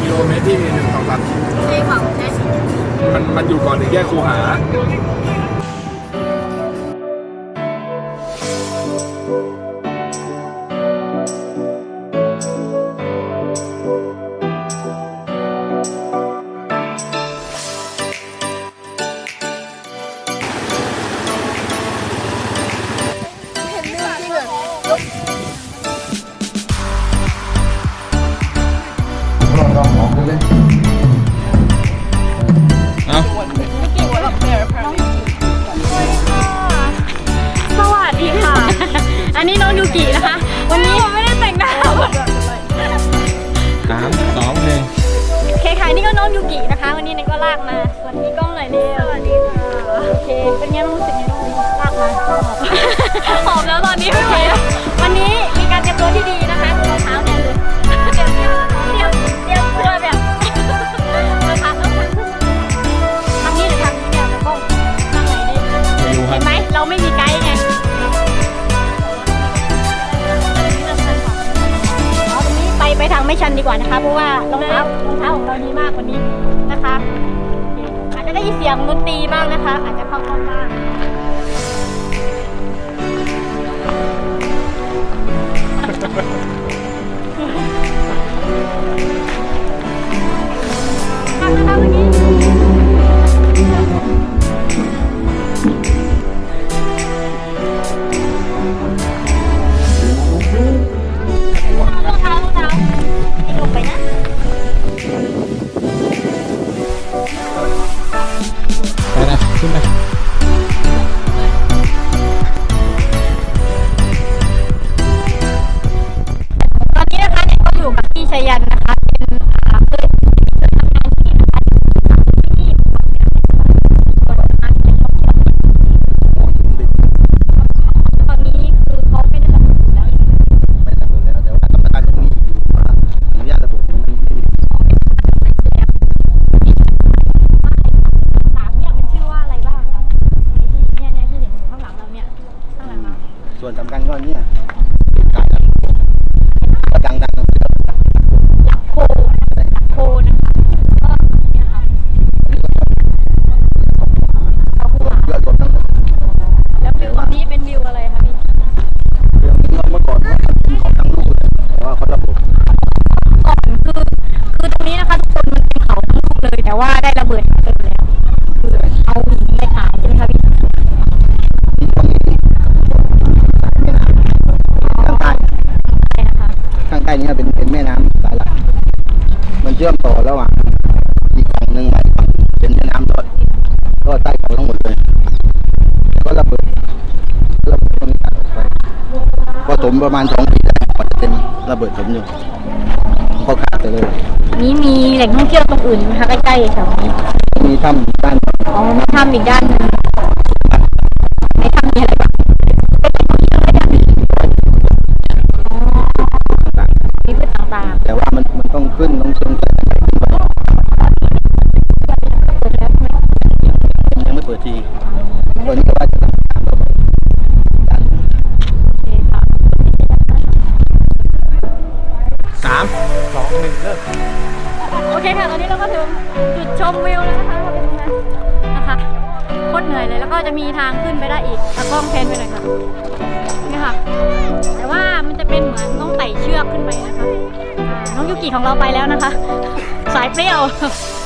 กิโลเมตรที่หนึ่งสองสามใช่ค่ะใช่สิมันมันอยู่ก่อนถึงแยกคูหา น้องยูกินะคะ วันนี้ไม่ได้แต่งหน้าสามสองหนึ่งโอเคค่ะนี่ก็น้องยูกินะคะ วันนี้เนยก็ลากมาสวัสดีก ทางไม่ชันดีกว่านะคะ เพราะว่ารองเท้ารองเท้าของเราดีมากวันนี้นะคะ อาจจะได้ยินเสียงดนตรีบ้างนะคะ อาจจะเข้ากล้องบ้าง ชื่อมต่อระหว่างอีกฝั่งหนึ่งกับอีกฝั่งหนึ่งเป็นแม่น้ำรอดรอดใต้เขาทั้งหมดเลย ก็ระเบิดระเบิดตรงนี้ตัดออกไปพอถมประมาณสองปีแล้วกว่าจะเต็มระเบิดถมอยู่ก็ขาดไปเลย นี้มีแหล่งท่องเที่ยวตรงอื่นไหมคะใกล้ๆแถวนี้มีถ้ำด้านอ๋อมีถ้ำอีกด้านหนึงในถ้ำมีอะไรบ้าง ยังไม่เปิดทีตอนนี้ก็ว่าจะทำน้ำระเบิดด้านโอเคค่ะสามสองหนึ่งเริ่มโอเคค่ะ ตอนนี้เราก็ถึงจุดชมวิวแล้วนะคะเราไปตรงนั้นนะคะโคตรเหนื่อยเลยแล้วก็จะมีทางขึ้นไปได้อีกตากล้องแพนไปหน่อยค่ะนี่ค่ะ แต่ว่ามันจะเป็นเหมือนต้องไต่เชือกขึ้นไปนะคะอ่าน้องยูกิของเราไปแล้วนะคะ สายเปรี้ยวนู่นแล้ว